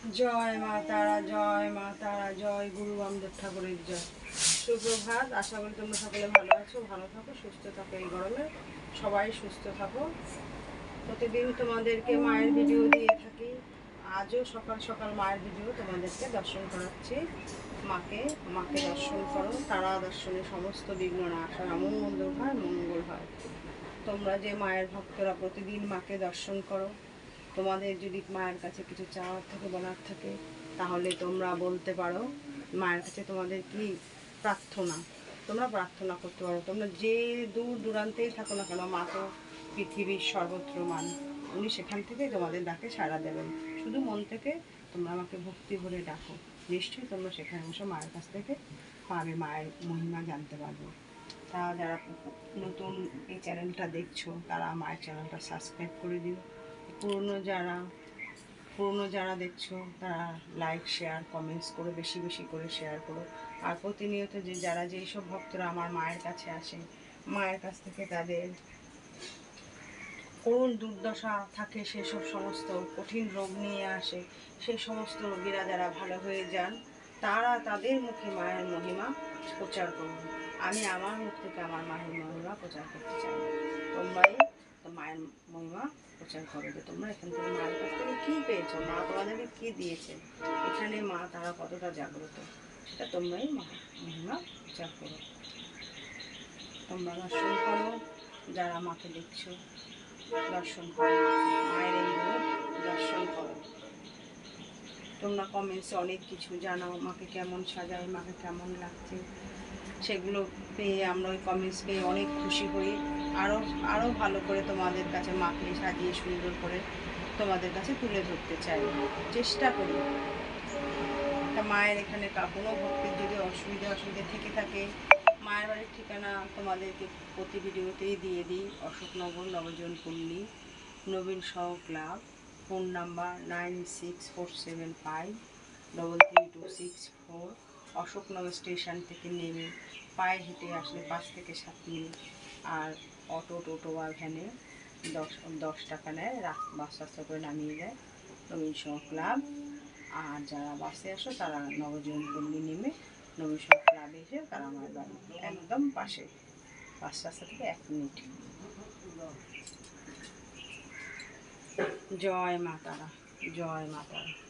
জয় মা তারা, জয় মা তারা, জয় গুরু বামদেব ঠাকুরের জয়। সুপ্রভাত, আশা করি তোমরা সকলে ভালো আছো, ভালো থাকো, সুস্থ থাকো এই গরমে। সবাই সুস্থ থাকো। প্রতিদিন তোমাদেরকে মায়ের ভিডিও দিয়ে থাকি। আজও সকাল সকাল মায়ের ভিডিও তোমাদেরকে দর্শন করাচ্ছি। মাকে মাকে দর্শন করো, তারা দর্শনে সমস্ত বিঘ্ন নাশ হয় অমঙ্গল হয়, মঙ্গল হয়। তোমরা যে মায়ের ভক্তরা প্রতিদিন মাকে দর্শন করো তোমাদের যদি মায়ের কাছে কিছু চাওয়ার থাকে, বলার থাকে, তাহলে তোমরা বলতে পারো, মায়ের কাছে তোমাদের কি প্রার্থনা? তোমরা প্রার্থনা করতে পারো। তোমরা যে দূর দূরান্তেই থাকো না কেন, মা তো পৃথিবীর সর্বত্র মান। উনি সেখান থেকে তোমাদের ডাকে সাড়া দেবেন। শুধু মন থেকে তোমরা আমাকে ভক্তি ভরে ডাকো। নিশ্চয়ই তোমরা সেখানে বসে মায়ের কাছ থেকে পাবে, মায়ের মহিমা জানতে পারবে। তা যারা নতুন এই চ্যানেলটা দেখছ, তারা মায়ের চ্যানেলটা সাবস্ক্রাইব করে দিও। পুরনো যারা পুরনো যারা দেখছ, তারা লাইক শেয়ার কমেন্টস করে বেশি বেশি করে শেয়ার করো আর প্রতিনিয়ত যে, যারা যেই সব ভক্তরা আমার মায়ের কাছে আসে, মায়ের কাছ থেকে তাদের করুণ দুর্দশা থাকে সেসব সমস্ত কঠিন রোগ নিয়ে আসে সেই সমস্ত রোগীরা যারা ভালো হয়ে যান, তারা তাদের মুখে মায়ের মহিমা প্রচার করুন আমি আমার মুখ থেকে আমার মায়ের মহিমা প্রচার করতে চাই। তোমরাই মায়ের মহিমা প্রচার করো যে তোমরা এখান থেকে মায়ের কাছ থেকে কী পেয়েছ? মা তোমাদেরকে কী দিয়েছে? এখানে মা তারা কতটা জাগ্রত? সেটা তোমরাই মা মহিমা প্রচার করো। তোমরা দর্শন করো, যারা মাকে দেখছ, দর্শন করো মায়ের এই দর্শন করো। তোমরা কমেন্টসে অনেক কিছু জানাও, মাকে কেমন সাজায়, মাকে কেমন লাগছে। সেগুলো পেয়ে আমরা ওই কমেন্টস পেয়ে অনেক খুশি হই। আরও আরও ভালো করে তোমাদের কাছে মাকে সাজিয়ে সুন্দর করে তোমাদের কাছে তুলে ধরতে চাই। চেষ্টা করি। তা মায়ের এখানে কোনো ভক্তের যদি অসুবিধা অসুবিধা থেকে থাকে, মায়ের বাড়ির ঠিকানা তোমাদেরকে প্রতি ভিডিওতেই দিয়ে দিই। অশোকনগর, নবজন পল্লী নবীন সহ club, phone number nine six four seven five, double three two six four. Ashoknagar station থেকে নেমে পায়ে হেঁটে আসলে পাঁচ থেকে সাত মিনিট। আর অটো, টোটো বা ভ্যানে দশ দশ টাকা নেয়। বাস রাস্তা করে নামিয়ে দেয়। নবীন সহ ক্লাব। আর যারা বাসে আসো, তারা নবজীবন পল্লী নেমে নবীন সহ ক্লাবে এসে তারা আমার বাড়ি একদম পাশে। পাঁচ রাস্তা থেকে এক মিনিট। জয় মা তারা। জয় মা তারা।